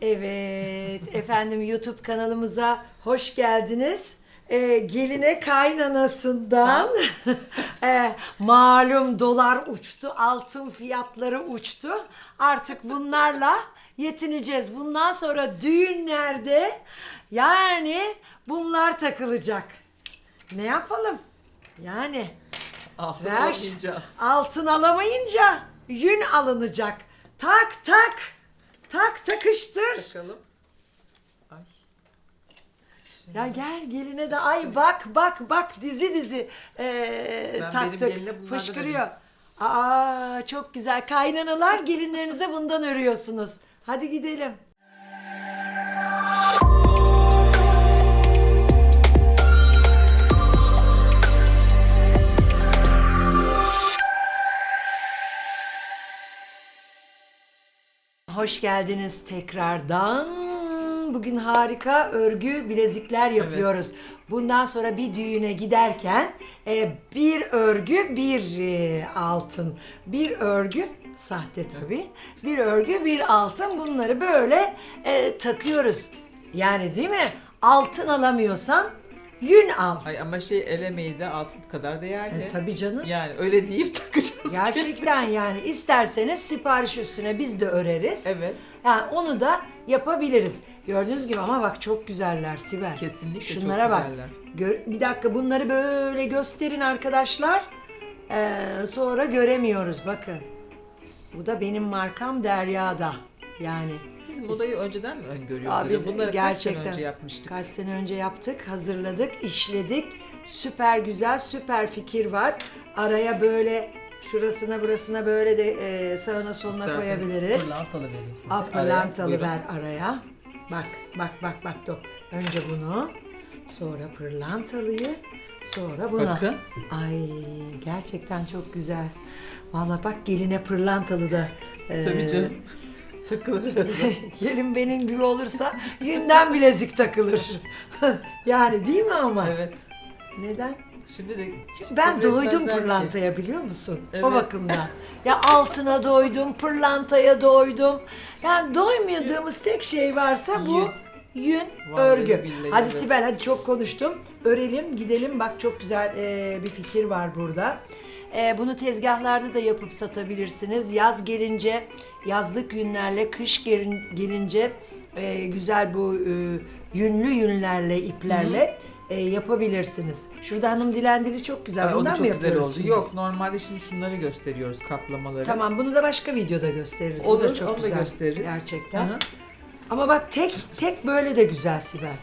Evet efendim YouTube kanalımıza hoş geldiniz. Ee, geline kaynanasından Ee, malum dolar uçtu, altın fiyatları uçtu. Artık bunlarla yetineceğiz. Bundan sonra düğünlerde yani bunlar takılacak. Ne yapalım? Yani Altın ver. alamayacağız. Altın alamayınca yün alınacak. Tak tak. Tak takıştır. Bakalım. Ay. Ya gel geline de ay bak bak bak dizi dizi ee, Ben taktık. benim geline bunlardan Fışkırıyor. Aa çok güzel. Kaynanalar gelinlerinize bundan örüyorsunuz. Hadi gidelim. Hoş geldiniz tekrardan. Bugün harika örgü bilezikler yapıyoruz. Bundan sonra bir düğüne giderken e, bir örgü bir e, altın, bir örgü sahte tabii, bir örgü bir altın bunları böyle e, takıyoruz. Yani değil mi? Altın alamıyorsan yün al. Ay ama şey el emeği de altın kadar değerli. E, tabii canım. Yani öyle deyip takacağız. Gerçekten yani isterseniz sipariş üstüne biz de öreriz. Evet. Yani onu da yapabiliriz. Gördüğünüz gibi ama bak çok güzeller Sibel. Kesinlikle çok Şunlara bak. güzeller. Gör- bir dakika bunları böyle gösterin arkadaşlar. Ee, sonra göremiyoruz bakın. Bu da benim markam Derya'da. Yani Biz modayı önceden mi öngörüyoruz? Aa, biz Bunları gerçekten kaç sene önce yapmıştık? Kaç sene önce yaptık, hazırladık, işledik. Süper güzel, süper fikir var. Araya böyle şurasına burasına böyle de e, sağına soluna İsterseniz koyabiliriz. Pırlantalı vereyim size. Aa, Araya, pırlantalı buyurun. ver araya. Bak, bak, bak, bak. Dur. Önce bunu, sonra pırlantalıyı, sonra bunu. Bakın. Ay gerçekten çok güzel. Vallahi bak geline pırlantalı da. e, Tabii canım. Takılır. Gelin benim gibi olursa yünden bilezik takılır. yani değil mi ama? evet. Neden? Şimdi de Şimdi ben doydum pırlantaya biliyor musun? O Evet. bakımdan. Ya altına doydum, pırlantaya doydum. Yani doymadığımız tek şey varsa bu yün, Vallahi örgü. billahi Hadi evet. Sibel hadi çok konuştum. Örelim, gidelim. Bak çok güzel e, bir fikir var burada. E, bunu tezgahlarda da yapıp satabilirsiniz. Yaz gelince yazlık yünlerle, kış gelin- gelince e, güzel bu e, yünlü yünlerle, iplerle e, yapabilirsiniz. Şurada hanım dilendili çok güzel. O da Bundan çok mı güzel oldu. şimdi Yok biz? normalde şimdi şunları gösteriyoruz kaplamaları. Tamam bunu da başka videoda gösteririz. Bu Olur da çok onu güzel. da gösteririz. Gerçekten. Hı hı. Ama bak tek tek böyle de güzel Sibel.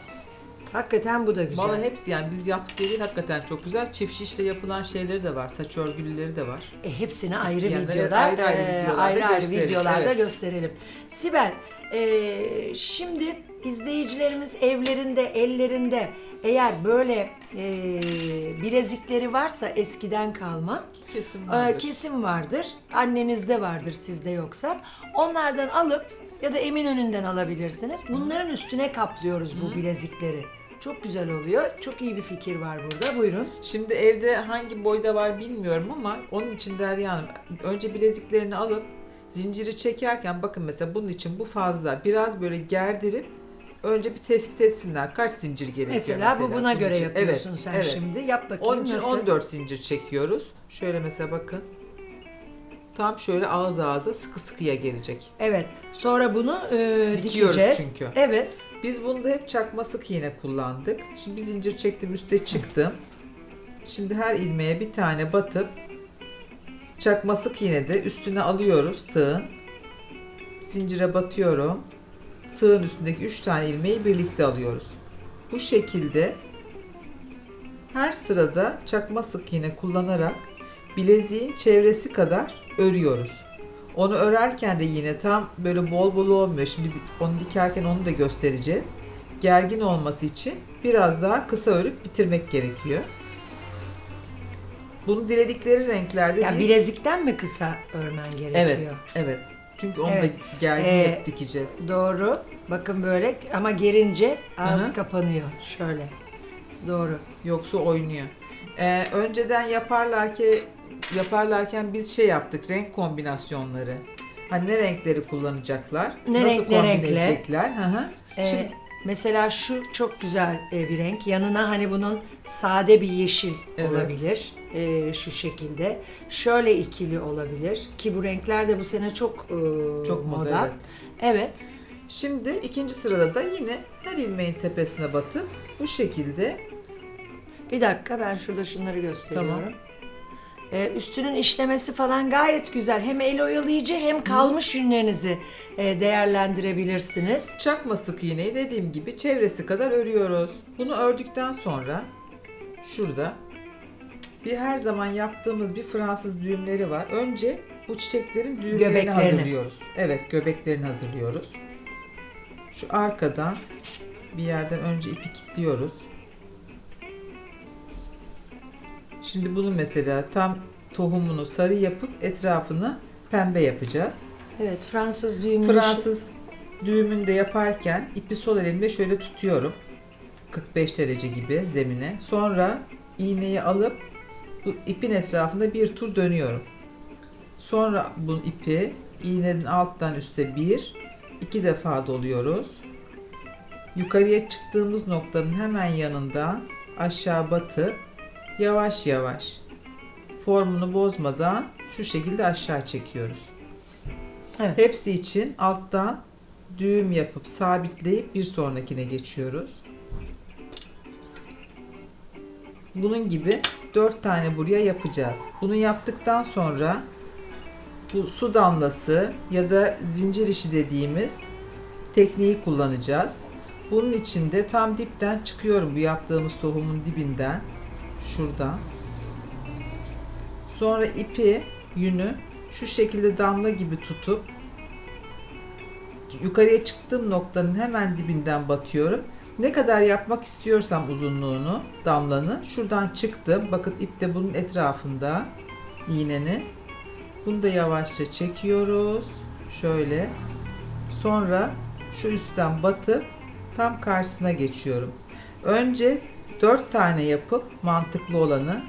Hakikaten bu da güzel. Vallahi hepsi yani biz yaptık dediğin hakikaten çok güzel. Çift şişle yapılan şeyleri de var. Saç örgüleri de var. E, hepsini ayrı İsteyenlere videoda, ayrı ayrı e, videolarda ayrı ayrı gösteririz, videolarda evet. gösterelim. Sibel, e, şimdi izleyicilerimiz evlerinde, ellerinde eğer böyle e, bilezikleri varsa eskiden kalma, Kesin e, vardır. kesim vardır. Annenizde vardır, sizde yoksa. Onlardan alıp ya da Eminönü'nden alabilirsiniz. Bunların üstüne kaplıyoruz bu bilezikleri. Çok güzel oluyor. Çok iyi bir fikir var burada. Buyurun. Şimdi evde hangi boyda var bilmiyorum ama onun için Derya Hanım önce bileziklerini alıp zinciri çekerken bakın mesela bunun için bu fazla. Biraz böyle gerdirip önce bir tespit etsinler. Kaç zincir gerekiyor Mesela, mesela, bu buna bunun göre için. yapıyorsun Evet, sen evet. şimdi. Yap bakayım Onun için nasıl? 14 zincir çekiyoruz. Şöyle mesela bakın. Tam şöyle ağız ağza sıkı sıkıya gelecek. Evet. Sonra bunu e, Dikiyoruz dikeceğiz. çünkü. Evet. Biz bunda hep çakma sık iğne kullandık. Şimdi bir zincir çektim üste çıktım. Şimdi her ilmeğe bir tane batıp çakma sık iğne de üstüne alıyoruz tığın. Zincire batıyorum. Tığın üstündeki 3 tane ilmeği birlikte alıyoruz. Bu şekilde her sırada çakma sık iğne kullanarak bileziğin çevresi kadar örüyoruz. Onu örerken de yine tam böyle bol bol olmuyor. Şimdi onu dikerken onu da göstereceğiz. Gergin olması için biraz daha kısa örüp bitirmek gerekiyor. Bunu diledikleri renklerde Ya biz... bilezikten mi kısa örmen gerekiyor? Evet, evet. Çünkü onu Evet. da gergin Ee, dikeceğiz. Doğru. Bakın böyle ama gerince ağız Hı hı. kapanıyor. Şöyle. Doğru. Yoksa oynuyor. Ee, önceden yaparlar ki yaparlarken biz şey yaptık renk kombinasyonları. Hani ne renkleri kullanacaklar? Ne nasıl renk, ne kombin renkle? edecekler? Hı hı. Ee, Şimdi mesela şu çok güzel e, bir renk. Yanına hani bunun sade bir yeşil Evet. olabilir. E, şu şekilde. Şöyle ikili olabilir. Ki bu renkler de bu sene çok e, Çok moda, moda. evet. Evet. Şimdi ikinci sırada da yine her ilmeğin tepesine batıp bu şekilde Bir dakika ben şurada şunları gösteriyorum. Tamam. Ee, üstünün işlemesi falan gayet güzel. Hem el oyalayıcı hem kalmış yünlerinizi e, değerlendirebilirsiniz. çakma sık iğneyi dediğim gibi çevresi kadar örüyoruz. Bunu ördükten sonra şurada bir her zaman yaptığımız bir Fransız düğümleri var. Önce bu çiçeklerin düğümlerini Göbeklerini. hazırlıyoruz. Evet, göbeklerini hazırlıyoruz. Şu arkadan bir yerden önce ipi kilitliyoruz. Şimdi bunu mesela tam tohumunu sarı yapıp etrafını pembe yapacağız. Evet Fransız düğümlü. Fransız düğümünde yaparken ipi sol elimle şöyle tutuyorum. 45 derece gibi zemine. Sonra iğneyi alıp bu ipin etrafında bir tur dönüyorum. Sonra bu ipi iğnenin alttan üste bir, iki defa doluyoruz. Yukarıya çıktığımız noktanın hemen yanından aşağı batıp yavaş yavaş formunu bozmadan şu şekilde aşağı çekiyoruz. Evet. Hepsi için alttan düğüm yapıp sabitleyip bir sonrakine geçiyoruz. Bunun gibi 4 tane buraya yapacağız. Bunu yaptıktan sonra bu su damlası ya da zincir işi dediğimiz tekniği kullanacağız. Bunun için de tam dipten çıkıyorum bu yaptığımız tohumun dibinden. Şuradan. Sonra ipi, yünü şu şekilde damla gibi tutup yukarıya çıktığım noktanın hemen dibinden batıyorum. Ne kadar yapmak istiyorsam uzunluğunu, damlanın şuradan çıktım. Bakın ip de bunun etrafında iğnenin. Bunu da yavaşça çekiyoruz. Şöyle. Sonra şu üstten batıp tam karşısına geçiyorum. Önce 4 tane yapıp mantıklı olanı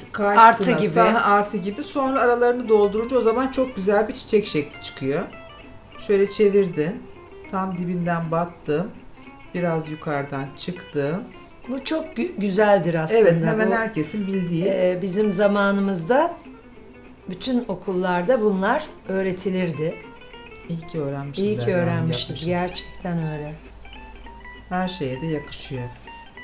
şu karşısına Artı gibi. sağ- artı gibi sonra aralarını doldurunca o zaman çok güzel bir çiçek şekli çıkıyor. Şöyle çevirdim. Tam dibinden battım. Biraz yukarıdan çıktım. Bu çok gü- güzeldir aslında. evet hemen Bu, herkesin bildiği. e, bizim zamanımızda bütün okullarda bunlar öğretilirdi. İyi ki öğrenmişiz. İyi ki öğrenmişiz. yapmışız. Gerçekten öyle. Her şeye de yakışıyor.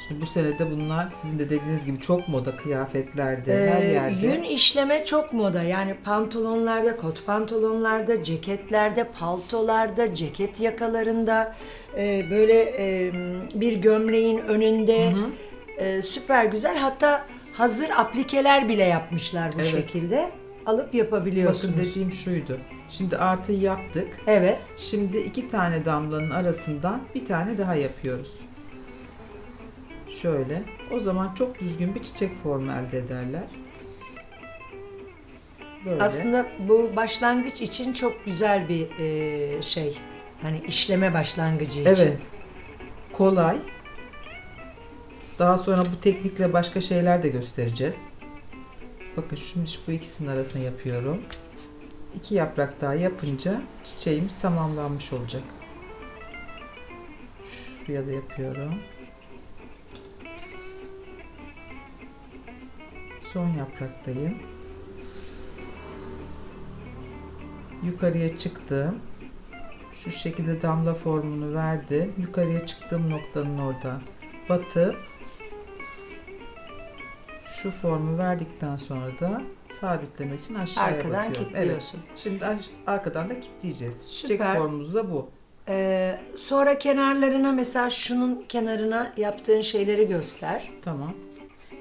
Şimdi bu sene de bunlar sizin de dediğiniz gibi çok moda kıyafetlerde, her Ee, yerde. Yün işleme çok moda. Yani pantolonlarda, kot pantolonlarda, ceketlerde, paltolarda, ceket yakalarında, e, böyle e, bir gömleğin önünde Hı hı. e, süper güzel. Hatta hazır aplikeler bile yapmışlar bu Evet. şekilde. Alıp Bakın yapabiliyorsunuz. dediğim şuydu. Şimdi artıyı yaptık. Evet. Şimdi iki tane damlanın arasından bir tane daha yapıyoruz. Şöyle. O zaman çok düzgün bir çiçek formu elde ederler. Böyle. Aslında bu başlangıç için çok güzel bir e, şey. Hani işleme başlangıcı için. Evet. Kolay. Daha sonra bu teknikle başka şeyler de göstereceğiz. Bakın şimdi bu ikisinin arasına yapıyorum. İki yaprak daha yapınca çiçeğimiz tamamlanmış olacak. Şuraya da yapıyorum. Son yapraktayım. Yukarıya çıktım. Şu şekilde damla formunu verdim. Yukarıya çıktığım noktanın oradan batıp şu formu verdikten sonra da sabitlemek için aşağıya Arkadan batıyorum. kilitliyorsun. Evet. Şimdi arkadan da kilitleyeceğiz. Çiçek Süper. formumuz da bu. Ee, sonra kenarlarına mesela şunun kenarına yaptığın şeyleri göster. Tamam.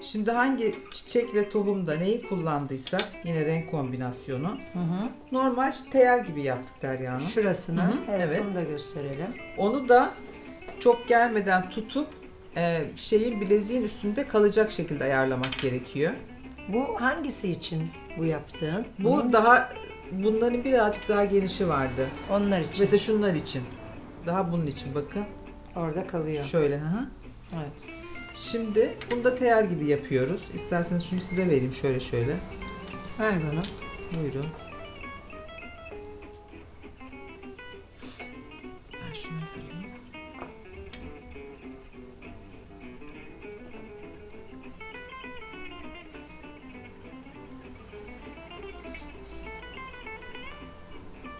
Şimdi hangi çiçek ve tohumda neyi kullandıysak yine renk kombinasyonu Hı hı. normal teyel gibi yaptık Derya Hanım. Şurasına. Hı hı, evet, evet. Bunu da gösterelim. Onu da çok gelmeden tutup e, şeyin bileziğin üstünde kalacak şekilde ayarlamak gerekiyor. Bu hangisi için bu yaptığın? Bu Bunun- daha bunların birazcık daha genişi vardı. onlar için. Mesela şunlar için. Daha bunun için bakın. Orada kalıyor. Şöyle hı hı. Evet. Şimdi bunu da teyar gibi yapıyoruz. İsterseniz şunu size vereyim şöyle şöyle. Ver bana. Buyurun. Ben şunu hazırlayayım.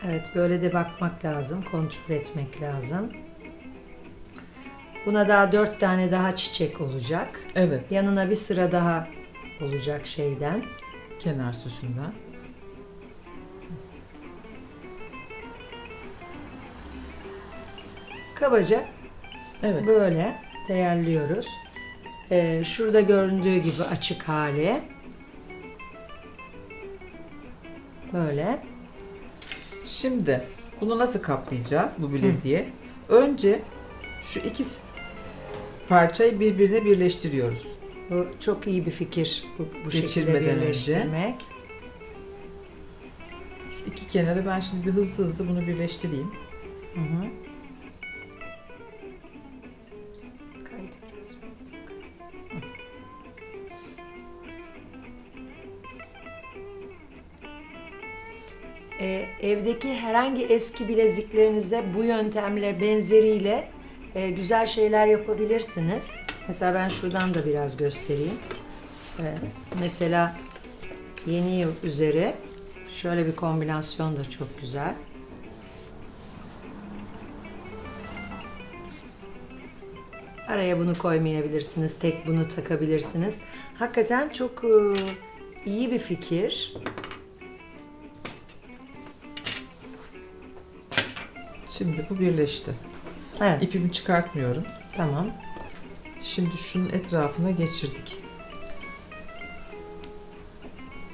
Evet böyle de bakmak lazım, kontrol etmek lazım. Buna daha dört tane daha çiçek olacak. Evet. Yanına bir sıra daha olacak şeyden. Kenar süsünden. Kabaca Evet. böyle değerliyoruz. Ee, şurada göründüğü gibi açık hali. Böyle. Şimdi bunu nasıl kaplayacağız bu bileziğe? Önce şu iki s- parçayı birbirine birleştiriyoruz. Bu çok iyi bir fikir. Bu, bu şekilde Geçirmeden önce. birleştirmek. Şu iki kenarı ben şimdi bir hızlı hızlı bunu birleştireyim. Hı hı. Kaydı biraz. Hı. Ee, evdeki herhangi eski bileziklerinize bu yöntemle benzeriyle e, güzel şeyler yapabilirsiniz. Mesela ben şuradan da biraz göstereyim. Ee, mesela yeni yıl üzere şöyle bir kombinasyon da çok güzel. Araya bunu koymayabilirsiniz, tek bunu takabilirsiniz. Hakikaten çok e, iyi bir fikir. Şimdi bu birleşti. Evet, İpimi çıkartmıyorum. tamam. Şimdi şunun etrafına geçirdik.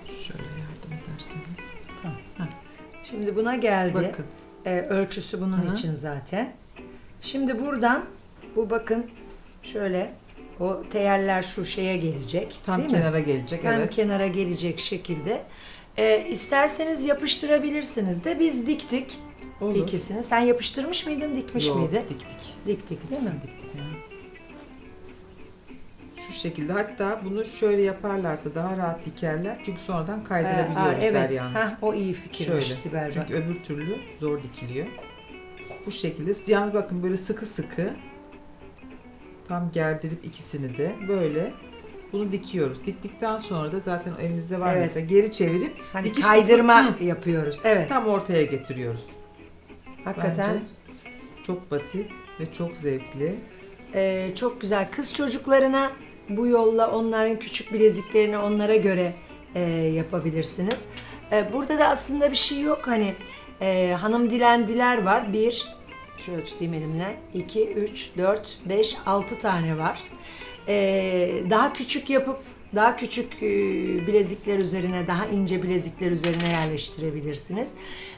Şöyle yardım ederseniz. Şimdi buna geldi. Bakın. Ee, ölçüsü bunun Hı hı. için zaten. Şimdi buradan bu bakın şöyle o teyeller şu şeye gelecek. Tam değil mi? kenara gelecek. Tam evet. kenara gelecek şekilde. Ee, isterseniz yapıştırabilirsiniz de biz diktik Olur. ikisini. Sen yapıştırmış mıydın, dikmiş Yok, miydin? Diktik. Diktik değil mi? Diktik ya. Şu şekilde hatta bunu şöyle yaparlarsa daha rahat dikerler. Çünkü sonradan kaydırabiliyoruz aa, evet. Derya'nın. Heh, o iyi fikirmiş Şöyle. Sibel bak. Çünkü öbür türlü zor dikiliyor. Bu şekilde. Yalnız bakın böyle sıkı sıkı tam gerdirip ikisini de böyle bunu dikiyoruz. Diktikten sonra da zaten elinizde var Evet. mesela geri çevirip Hani dikiş kaydırma kısmı- yapıyoruz. Evet. tam ortaya getiriyoruz. Hakikaten Bence çok basit ve çok zevkli. Ee, çok güzel. Kız çocuklarına bu yolla onların küçük bileziklerini onlara göre e, yapabilirsiniz. E, burada da aslında bir şey yok. Hani e, hanım dilendiler var. Bir, şöyle tutayım elimle. iki, üç, dört, beş, altı tane var. E, daha küçük yapıp daha küçük e, bilezikler üzerine, daha ince bilezikler üzerine yerleştirebilirsiniz.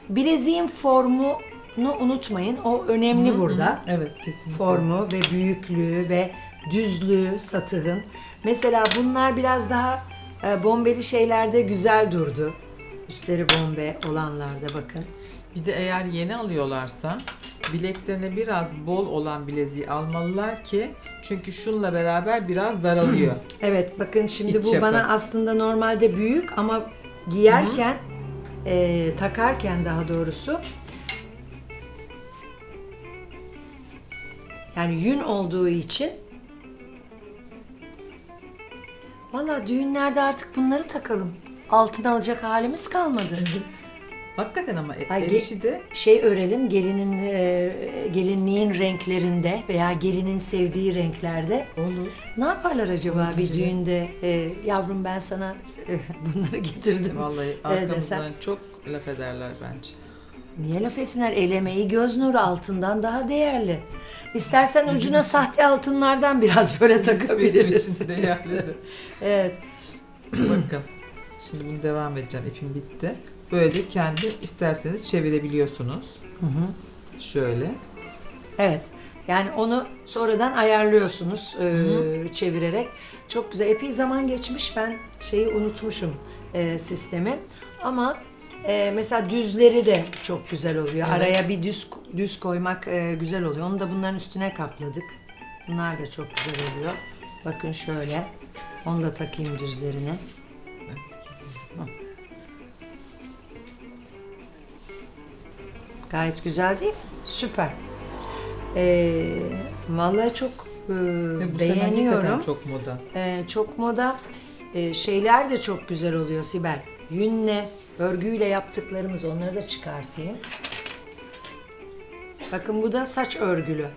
Bileziğin formunu unutmayın. O önemli burada Evet kesinlikle. formu ve büyüklüğü ve düzlüğü satığın. Mesela bunlar biraz daha e, bombeli şeylerde güzel durdu. Üstleri bombe olanlarda bakın. Bir de eğer yeni alıyorlarsa bileklerine biraz bol olan bileziği almalılar ki çünkü şunla beraber biraz daralıyor. Evet bakın şimdi İç bu yapı. bana aslında normalde büyük ama giyerken e, takarken daha doğrusu yani yün olduğu için Valla düğünlerde artık bunları takalım. Altın alacak halimiz kalmadı. Hakikaten ama e- el ge- işi de şey örelim gelinin e, gelinliğin renklerinde veya gelinin sevdiği renklerde. olur. Ne yaparlar acaba bir Bence de. düğünde? E, yavrum ben sana e, bunları getirdim. Vallahi arkamızdan sen- çok laf ederler bence. Niye laf etsinler? El emeği göz nuru altından daha değerli. İstersen Bizim ucuna için. sahte altınlardan biraz böyle Bizim takabiliriz. için değerli de. evet. Bakın. Şimdi bunu devam edeceğim. İpim bitti. Böyle kendi isterseniz çevirebiliyorsunuz. Hı hı. Şöyle. Evet. Yani onu sonradan ayarlıyorsunuz e, çevirerek. Çok güzel. Epey zaman geçmiş. Ben şeyi unutmuşum e, sistemi. Ama e, mesela düzleri de çok güzel oluyor. Evet. Araya bir düz düz koymak e, güzel oluyor. Onu da bunların üstüne kapladık. Bunlar da çok güzel oluyor. Bakın şöyle. Onu da takayım düzlerine. Hı. Gayet güzel değil mi? Süper. Ee, vallahi çok e, Ve bu beğeniyorum. çok moda. Ee, çok moda. Ee, şeyler de çok güzel oluyor Sibel. Yünle, örgüyle yaptıklarımız onları da çıkartayım. Bakın bu da saç örgülü.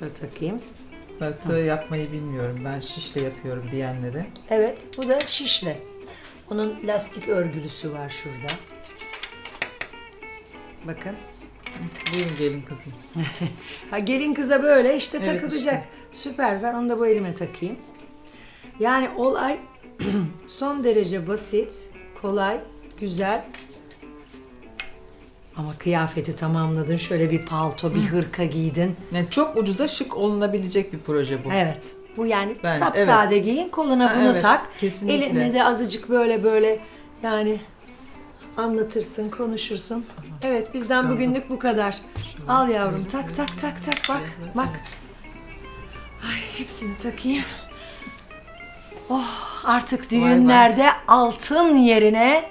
Şöyle takayım. Ben tığ yapmayı bilmiyorum. Ben şişle yapıyorum diyenlere. Evet, bu da şişle. Onun lastik örgülüsü var şurada. Bakın. Buyurun gelin kızım. Ha gelin kıza böyle işte Evet, takılacak. Süper. Ben onu da bu elime takayım. Yani olay son derece basit, kolay, güzel. Ama kıyafeti tamamladın. Şöyle bir palto, bir hırka giydin. Yani çok ucuza şık olunabilecek bir proje bu. Evet. Bu yani Bence, sapsade giyin, koluna Ha, bunu evet, tak. kesinlikle. Eline de azıcık böyle böyle yani anlatırsın, konuşursun. Evet, bizden Kıskandım. bugünlük bu kadar. Al yavrum, tak tak tak tak bak, bak. Ay hepsini takayım. Oh, artık düğünlerde altın yerine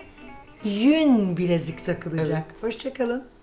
yün bilezik takılacak. Hoşçakalın.